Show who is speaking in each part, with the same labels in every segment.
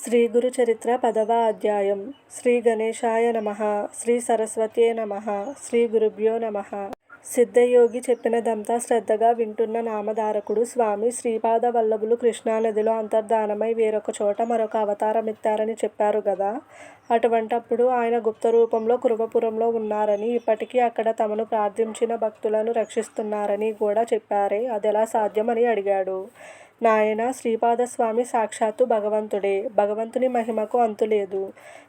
Speaker 1: శ్రీ గురు చరిత్ర పదవ అధ్యాయం. శ్రీ గణేశాయ నమ. శ్రీ సరస్వతే నమ. శ్రీ గురుభ్యో నమ. సిద్ధయోగి చెప్పినదంతా శ్రద్ధగా వింటున్న నామధారకుడు స్వామి శ్రీపాద వల్లభులు కృష్ణానదిలో అంతర్ధానమై వేరొక చోట మరొక అవతారమెత్తారని చెప్పారు కదా అటువంటప్పుడు ఆయన గుప్త రూపంలో కురువపురంలో ఉన్నారని ఇప్పటికీ అక్కడ తమను ప్రార్థించిన భక్తులను రక్షిస్తున్నారని కూడా చెప్పారే. అదెలా సాధ్యమని అడిగాడు. నాయన శ్రీపాదస్వామి సాక్షాత్తు భగవంతుడే. భగవంతుని మహిమకు అంతులేదు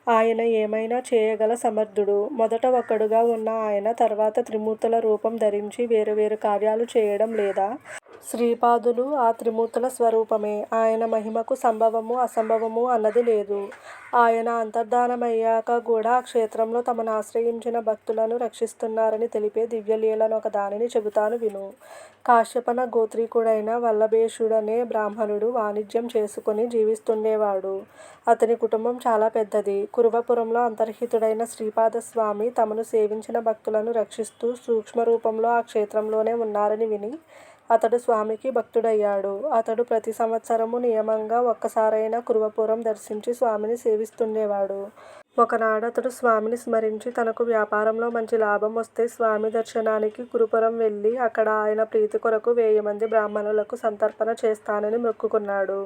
Speaker 1: ఆయన ఏమైనా చేయగల సమర్థుడు. మొదట ఒక్కడుగా ఉన్న ఆయన తర్వాత త్రిమూర్తుల రూపం ధరించి వేరు వేరు కార్యాలు చేయడం లేదా శ్రీపాదులు ఆ త్రిమూర్తుల స్వరూపమే. ఆయన మహిమకు సంభవము అసంభవము అన్నది లేదు. ఆయన అంతర్ధానమయ్యాక కూడా ఆ క్షేత్రంలో తమను ఆశ్రయించిన భక్తులను రక్షిస్తున్నారని తెలిపే దివ్యలీలను ఒక దానిని చెబుతాను విను. కాశ్యపన గోత్రీకుడైన వల్లభేషుడనే బ్రాహ్మణుడు వాణిజ్యం చేసుకుని జీవిస్తుండేవాడు. అతని కుటుంబం చాలా పెద్దది. కురువపురంలో అంతర్హితుడైన శ్రీపాదస్వామి తమను సేవించిన భక్తులను రక్షిస్తూ సూక్ష్మ రూపంలో ఆ క్షేత్రంలోనే ఉన్నారని విని అతడు స్వామికి భక్తుడయ్యాడు. అతడు ప్రతి సంవత్సరము నియమంగా ఒక్కసారైనా కురువపురం దర్శించి స్వామిని సేవిస్తుండేవాడు. ఒకనాడు అతడు స్వామిని స్మరించి తనకు వ్యాపారంలో మంచి లాభం వస్తే స్వామి దర్శనానికి కురుపురం వెళ్ళి అక్కడ ఆయన ప్రీతి కొరకు వెయ్యి మంది బ్రాహ్మణులకు సంతర్పణ చేస్తానని మొక్కుకున్నాడు.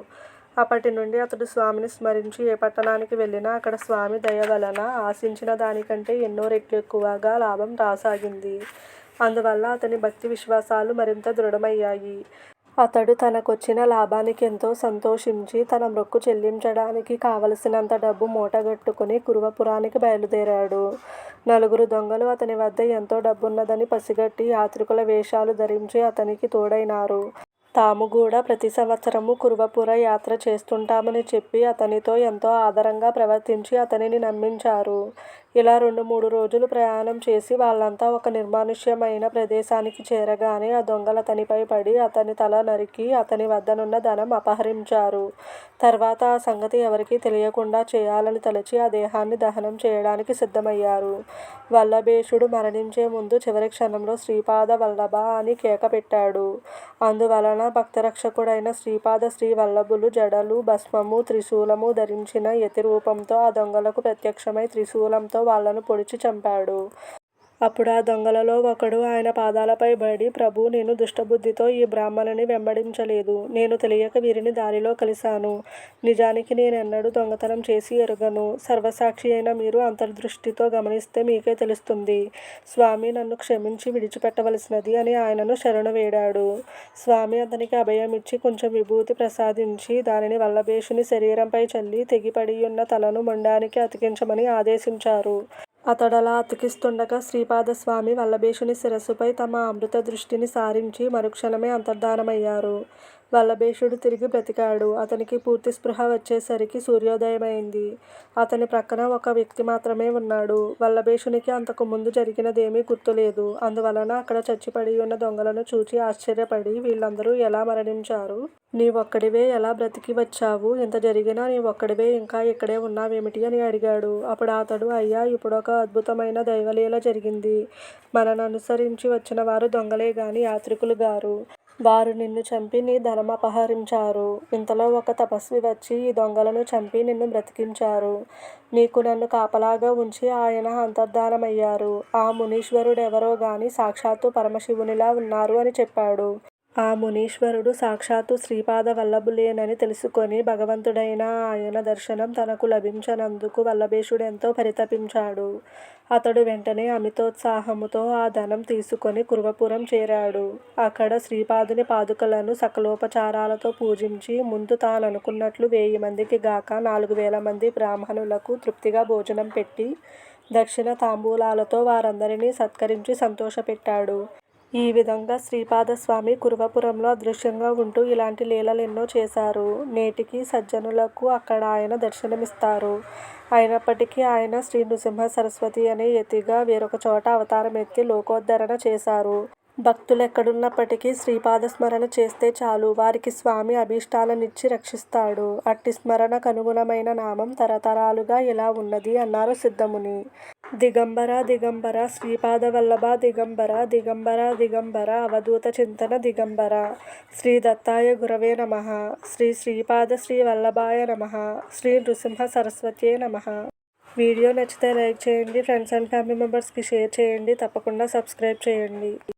Speaker 1: అప్పటి నుండి అతడు స్వామిని స్మరించి ఏ పట్టణానికి వెళ్ళినా అక్కడ స్వామి దయ వలన ఆశించిన దానికంటే ఎన్నో రెట్లు ఎక్కువగా లాభం రాసాగింది. అందువల్ల అతని భక్తి విశ్వాసాలు మరింత దృఢమయ్యాయి. అతడు తనకొచ్చిన లాభానికి ఎంతో సంతోషించి తన మొక్కు చెల్లించడానికి కావలసినంత డబ్బు మూటగట్టుకుని కురువపురానికి బయలుదేరాడు. నలుగురు దొంగలు అతని వద్ద ఎంతో డబ్బున్నదని పసిగట్టి యాత్రికుల వేషాలు ధరించి అతనికి తోడైనారు. తాము కూడా ప్రతి సంవత్సరము కురువపుర యాత్ర చేస్తుంటామని చెప్పి అతనితో ఎంతో ఆదరంగా ప్రవర్తించి అతనిని నమ్మించారు. ఇలా రెండు మూడు రోజులు ప్రయాణం చేసి వాళ్ళంతా ఒక నిర్మానుష్యమైన ప్రదేశానికి చేరగానే ఆ దొంగలు అతనిపై పడి అతని తల నరికి అతని వద్దనున్న ధనం అపహరించారు. తర్వాత ఆ సంగతి ఎవరికీ తెలియకుండా చేయాలని తలచి ఆ దేహాన్ని దహనం చేయడానికి సిద్ధమయ్యారు. వల్లభేషుడు మరణించే ముందు చివరి క్షణంలో శ్రీపాద వల్లభ అని కేక పెట్టాడు. అందువలన భక్తరక్షకుడైన శ్రీపాద శ్రీ వల్లభులు జడలు భస్మము త్రిశూలము ధరించిన యతి రూపంతో ఆ దొంగలకు ప్రత్యక్షమై త్రిశూలంతో వాళ్ళను పొడిచి చంపాడు. అప్పుడు ఆ దొంగలలో ఒకడు ఆయన పాదాలపై పడి ప్రభు నేను దుష్టబుద్ధితో ఈ బ్రాహ్మణుని వెంబడించలేదు. నేను తెలియక వీరిని దారిలో కలిశాను. నిజానికి నేనెన్నడూ దొంగతనం చేసి ఎరుగను. సర్వసాక్షి అయిన మీరు అంతర్దృష్టితో గమనిస్తే మీకే తెలుస్తుంది. స్వామి నన్ను క్షమించి విడిచిపెట్టవలసినది అని ఆయనను శరణు వేడాడు. స్వామి అతనికి అభయం ఇచ్చి కొంచెం విభూతి ప్రసాదించి దానిని వల్లభేషుని శరీరంపై చల్లి తెగిపడియున్న తలను మొండానికి అతికించమని ఆదేశించారు. అతడలా అతికిస్తుండగా శ్రీపాదస్వామి వల్లభేషుని శిరస్సుపై తమ అమృత దృష్టిని సారించి మరుక్షణమే అంతర్ధానమయ్యారు. వల్లభేషుడు తిరిగి బ్రతికాడు. అతనికి పూర్తి స్పృహ వచ్చేసరికి సూర్యోదయమైంది. అతని ప్రక్కన ఒక వ్యక్తి మాత్రమే ఉన్నాడు. వల్లభేషునికి అంతకు ముందు జరిగినదేమీ గుర్తులేదు. అందువలన అక్కడ చచ్చిపడి ఉన్న దొంగలను చూచి ఆశ్చర్యపడి వీళ్ళందరూ ఎలా మరణించారు? నీవొక్కడివే ఎలా బ్రతికి వచ్చావు? ఇంత జరిగినా నీవొక్కడివే ఇంకా ఇక్కడే ఉన్నావేమిటి అని అడిగాడు. అప్పుడు అతడు అయ్యా ఇప్పుడొక అద్భుతమైన దైవలీల జరిగింది. మనను అనుసరించి వచ్చిన వారు దొంగలే గాని యాత్రికులు గారు. వారు నిన్ను చంపి నీ ధనమపహరించారు ఇంతలో ఒక తపస్వి వచ్చి ఈ దొంగలను చంపి నిన్ను బ్రతికించారు. నీకు నన్ను కాపలాగా ఉంచి ఆయన అంతర్ధానమయ్యారు. ఆ మునీశ్వరుడెవరో గాని సాక్షాత్తు పరమశివునిలా ఉన్నారు అని చెప్పాడు. ఆ మునీశ్వరుడు సాక్షాత్తు శ్రీపాద వల్లభులేనని తెలుసుకొని భగవంతుడైన ఆయన దర్శనం తనకు లభించనందుకు వల్లభేషుడెంతో పరితపించాడు. అతడు వెంటనే అమితోత్సాహముతో ఆ ధనం తీసుకొని కురువపురం చేరాడు. అక్కడ శ్రీపాదుని పాదుకలను సకలోపచారాలతో పూజించి ముందు తాననుకున్నట్లు వెయ్యి మందికి గాక నాలుగు వేల మంది బ్రాహ్మణులకు తృప్తిగా భోజనం పెట్టి దక్షిణ తాంబూలాలతో వారందరినీ సత్కరించి సంతోషపెట్టాడు. ఈ విధంగా శ్రీపాదస్వామి కురువపురంలో అదృశ్యంగా ఉంటూ ఇలాంటి లీలలెన్నో చేశారు. నేటికి సజ్జనులకు అక్కడ ఆయన దర్శనమిస్తారు. అయినప్పటికీ ఆయన శ్రీ నృసింహ సరస్వతి అనే యతిగా వేరొక చోట అవతారం ఎత్తి లోకోద్ధరణ చేశారు. భక్తులెక్కడున్నప్పటికీ శ్రీపాద స్మరణ చేస్తే చాలు. వారికి స్వామి అభీష్టాలనిచ్చి రక్షిస్తాడు. అట్టి స్మరణకు అనుగుణమైన నామం తరతరాలుగా ఇలా ఉన్నది అన్నారు సిద్ధముని. దిగంబర దిగంబర శ్రీపాద వల్లభ దిగంబర దిగంబర దిగంబర అవధూత చింతన దిగంబర శ్రీ దత్తాయ గురవే నమ శ్రీ శ్రీపాద శ్రీ వల్లభాయ నమ శ్రీ నృసింహ సరస్వతే నమ వీడియో నచ్చితే లైక్ చేయండి ఫ్రెండ్స్ అండ్ ఫ్యామిలీ మెంబర్స్కి షేర్ చేయండి తప్పకుండా సబ్స్క్రైబ్ చేయండి.